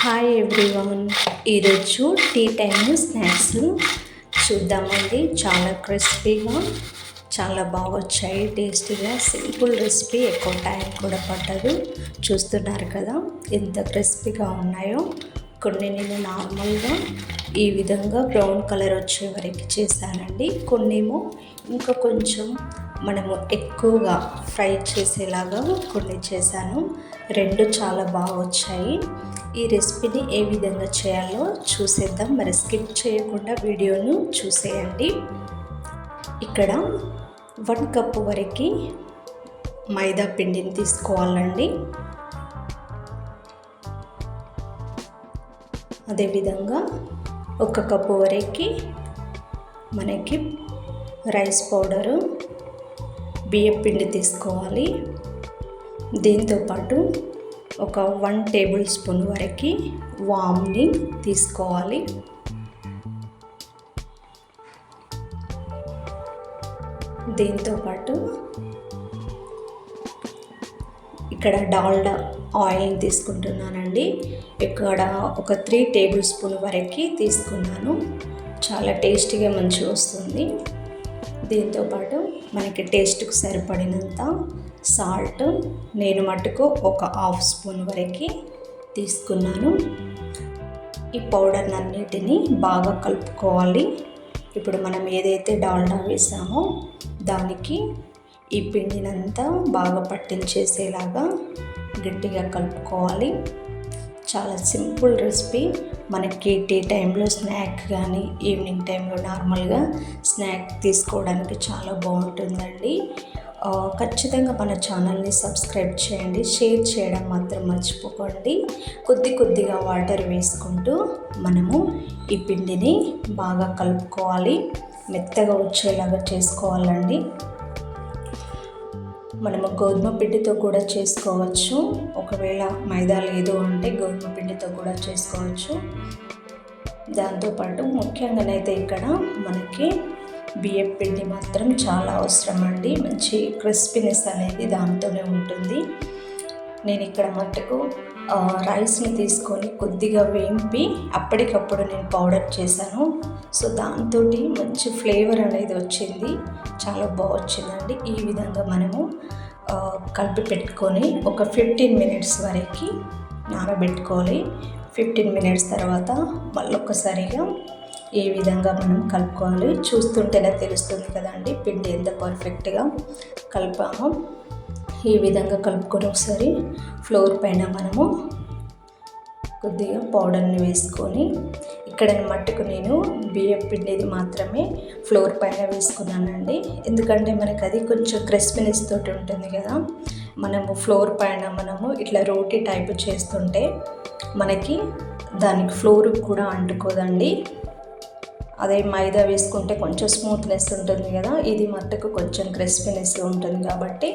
Hi everyone ఈరోజు tea time snacks చూద్దామండి. చాలా క్రిస్పీగా చాలా బాగా వచ్చాయి టేస్టీగా సింపుల్ రెసిపీ ఎక్కువ టైం కూడా పట్టదు. చూస్తున్నారు కదా ఎంత క్రిస్పీగా ఉన్నాయో. కొన్ని నేను నార్మల్గా ఈ విధంగా బ్రౌన్ కలర్ వచ్చే వరకు చేశానండి. కొన్నేమో ఇంకా కొంచెం మనము ఎక్కువగా ఫ్రై చేసేలాగా కొన్ని చేశాను. రెండు చాలా బాగా వచ్చాయి. ఈ రెసిపీని ఏ విధంగా చేయాలో చూసేద్దాం. మరి స్కిప్ చేయకుండా వీడియోను చూసేయండి. ఇక్కడ వన్ కప్ వరకు మైదా పిండిని తీసుకోవాలండి. అదేవిధంగా ఒక కప్పు వరకు మనకి రైస్ పౌడరు బియ్యం పిండి తీసుకోవాలి. దీంతోపాటు ఒక వన్ టేబుల్ స్పూన్ వరకు వామ్ని తీసుకోవాలి. దీంతోపాటు ఇక్కడ డాల్డా ఆయిల్ని తీసుకుంటున్నానండి. ఇక్కడ ఒక త్రీ టేబుల్ స్పూన్ వరకు తీసుకున్నాను. చాలా టేస్టీగా మంచిగా వస్తుంది. దీంతోపాటు మనకి టేస్ట్కు సరిపడినంత సాల్ట్ నేను మటుకు ఒక హాఫ్ స్పూన్ వరకు తీసుకున్నాను. ఈ పౌడర్ని అన్నిటిని బాగా కలుపుకోవాలి. ఇప్పుడు మనం ఏదైతే డాల్డా వేసామో దానికి ఈ పిండినంతా బాగా పట్టించేసేలాగా గట్టిగా కలుపుకోవాలి. చాలా సింపుల్ రెసిపీ. మనకి టీ టైంలో స్నాక్ కానీ ఈవినింగ్ టైంలో నార్మల్గా స్నాక్ తీసుకోవడానికి చాలా బాగుంటుందండి. ఖచ్చితంగా మన ఛానల్ని సబ్స్క్రైబ్ చేయండి. షేర్ చేయడం మాత్రం మర్చిపోకండి. కొద్ది కొద్దిగా వాటర్ వేసుకుంటూ మనము ఈ పిండిని బాగా కలుపుకోవాలి. మెత్తగా వచ్చేలాగా చేసుకోవాలండి. మనము గోధుమ పిండితో కూడా చేసుకోవచ్చు. ఒకవేళ మైదా లేదు అంటే గోధుమ పిండితో కూడా చేసుకోవచ్చు. దాంతోపాటు ముఖ్యంగానైతే ఇక్కడ మనకి బియ్యం పిండి మాత్రం చాలా అవసరం అండి. మంచి క్రిస్పీనెస్ అనేది దాంతోనే ఉంటుంది. నేను ఇక్కడ మట్టుకు రైస్ని తీసుకొని కొద్దిగా వేంపి అప్పటికప్పుడు నేను పౌడర్ చేశాను. సో దాంతో మంచి ఫ్లేవర్ అనేది వచ్చింది. చాలా బాగా వచ్చిందండి ఈ విధంగా మనము కలిపి పెట్టుకొని ఒక ఫిఫ్టీన్ మినిట్స్ వరకు నానబెట్టుకోవాలి. ఫిఫ్టీన్ మినిట్స్ తర్వాత మళ్ళొక్కసారిగా ఈ విధంగా మనం కలుపుకోవాలి. చూస్తుంటేనే తెలుస్తుంది కదండి పిండి ఎంత పర్ఫెక్ట్గా కలిపామో. ఈ విధంగా కలుపుకొని ఒకసారి ఫ్లోర్ పైన మనము కొద్దిగా పౌడర్ని వేసుకొని ఇక్కడ మట్టుకు నేను బియ్యం పిండిది మాత్రమే ఫ్లోర్ పైన వేసుకున్నానండి. ఎందుకంటే మనకు అది కొంచెం క్రిస్పీనెస్ తోటి ఉంటుంది కదా. మనము ఫ్లోర్ పైన మనము ఇట్లా రోటీ టైప్ చేస్తుంటే మనకి దానికి ఫ్లోర్ కూడా అంటుకోదండి. అదే మైదా వేసుకుంటే కొంచెం స్మూత్నెస్ ఉంటుంది కదా ఇది మట్టుకు కొంచెం క్రిస్పీనెస్ ఉంటుంది కాబట్టి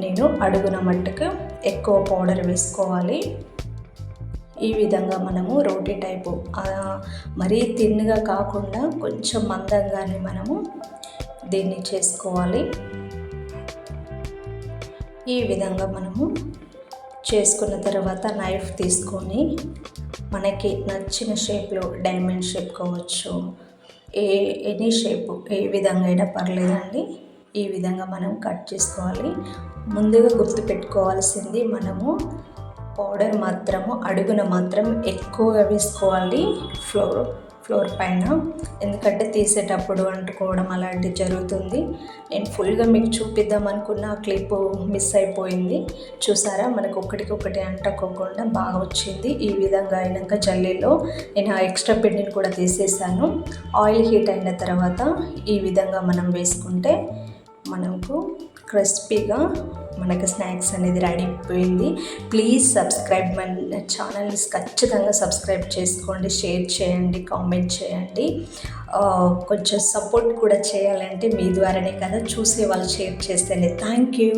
నేను అడుగున మట్టుకు ఎక్కువ పౌడర్ వేసుకోవాలి. ఈ విధంగా మనము రోటీ టైపు మరీ తిన్నుగా కాకుండా కొంచెం మందంగానే మనము దీన్ని చేసుకోవాలి. ఈ విధంగా మనము చేసుకున్న తర్వాత నైఫ్ తీసుకొని మనకి నచ్చిన షేప్లో డైమండ్ షేప్ కావచ్చు ఏ ఎనీ షేప్ ఏ విధంగా అయినా పర్లేదండి. ఈ విధంగా మనం కట్ చేసుకోవాలి. ముందుగా గుర్తుపెట్టుకోవాల్సింది మనము పౌడర్ మాత్రము అడుగున మాత్రం ఎక్కువగా వేసుకోవాలి. ఫ్లోర్ ఫ్లోర్ పైన. ఎందుకంటే తీసేటప్పుడు అంటుకోవడం అలాంటివి జరుగుతుంది. నేను ఫుల్గా మీకు చూపిద్దాం అనుకున్న క్లిప్ మిస్ అయిపోయింది. చూసారా? మనకు ఒకటికొకటి అంటుకోకుండా బాగా వచ్చింది. ఈ విధంగా అయినాక జల్లీలో నేను ఆ ఎక్స్ట్రా పిండిని కూడా తీసేసాను. ఆయిల్ హీట్ అయిన తర్వాత ఈ విధంగా మనం వేసుకుంటే మనకు క్రిస్పీగా మనకు స్నాక్స్ అనేది రెడీ అయిపోయింది. ప్లీజ్ సబ్స్క్రైబ్ మన ఛానల్ని ఖచ్చితంగా సబ్స్క్రైబ్ చేసుకోండి షేర్ చేయండి కామెంట్ చేయండి. కొంచెం సపోర్ట్ కూడా చేయాలంటే మీ ద్వారానే కదా చూసే వాళ్ళు షేర్ చేస్తేనే థ్యాంక్ యూ.